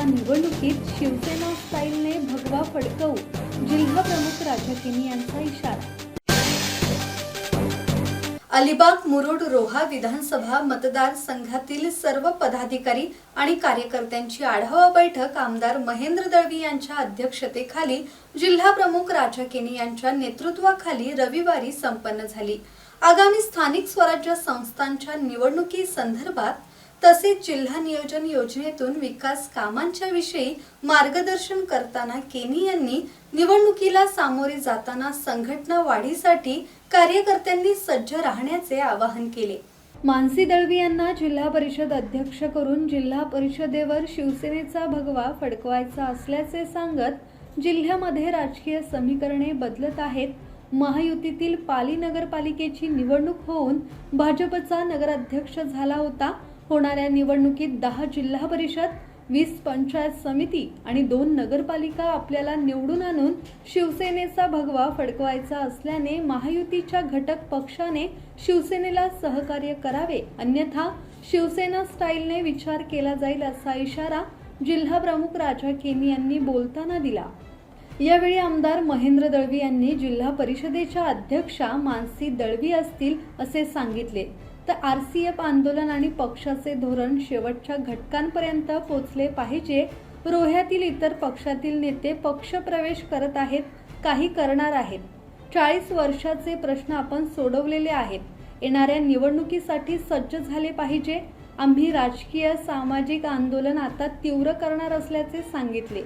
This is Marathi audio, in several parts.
स्वराज्य निवडणुकीत शिवसेना स्टाईलने भगवा फडकवू जिल्हा प्रमुख राजकिनी यांचा इशारा. अलिबाग मुरुड रोहा विधानसभा मतदारसंघातील सर्व पदाधिकारी आणि कार्यकर्त्यांची आढावा बैठक आमदार महेंद्र दळवी यांच्या अध्यक्षतेखाली जिल्हा प्रमुख राजा केनी यांच्या नेतृत्वाखाली रविवारी संपन्न झाली. आगामी स्थानिक स्वराज्य संस्थांच्या निवडणुकी संदर्भात तसेच जिल्हा नियोजन योजनेतून विकास कामांच्या विषयी मार्गदर्शन करताना केनी यांनी निवडणुकीला सामोरे जाताना संघटना वाढीसाठी कार्यकर्त्यांनी सज्ज राहण्याचे आवाहन केले. मानसी दळवी यांना जिल्हा परिषद अध्यक्ष करून जिल्हा परिषदेवर शिवसेनेचा भगवा फडकवायचा असल्याचे सांगत जिल्ह्यामध्ये राजकीय समीकरणे बदलत आहेत. महायुतीतील पाली नगरपालिकेची निवडणूक होऊन भाजपचा नगराध्यक्ष झाला होता. होणाऱ्या निवडणुकीत दहा जिल्हा परिषद वीस पंचायत समिती आणि दोन नगरपालिका आपल्याला निवडून आणून शिवसेनेचा भगवा फडकवायचा असल्याने महायुतीच्या घटक पक्षाने शिवसेनेला सहकार्य करावे. अन्यथा शिवसेना स्टाईलने विचार केला जाईल असा इशारा जिल्हा प्रमुख राजा केनी यांनी बोलताना दिला. यावेळी आमदार महेंद्र दळवी यांनी जिल्हा परिषदेच्या अध्यक्षा मानसी दळवी असतील असे सांगितले. तर आर सी एफ आंदोलन आणि पक्षाचे धोरण शेवटच्या घटकांपर्यंत पोचले पाहिजे. रोह्यातील इतर पक्षातील नेते पक्षप्रवेश करत आहेत काही करणार आहेत. चाळीस वर्षाचे प्रश्न आपण सोडवलेले आहेत. येणाऱ्या निवडणुकीसाठी सज्ज झाले पाहिजे. आम्ही राजकीय सामाजिक आंदोलन आता तीव्र करणार असल्याचे सांगितले.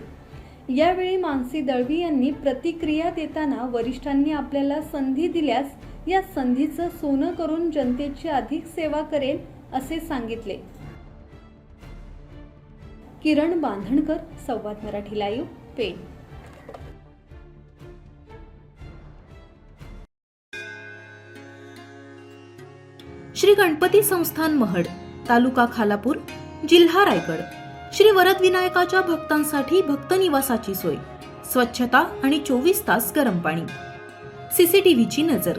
यावेळी मानसी दळवी यांनी प्रतिक्रिया देताना वरिष्ठांनी आपल्याला संधी दिल्यास या संधीचं सोनं करून जनतेची अधिक सेवा करेल असे सांगितले. किरण बांधणकर संवाद मराठी लाईव्ह पेण. श्री गणपती संस्थान महड तालुका खालापूर जिल्हा रायगड. श्री वरद विनायकाच्या भक्तांसाठी भक्त निवासाची सोय स्वच्छता आणि चोवीस तास गरम पाणी. सीसीटीव्हीची नजर.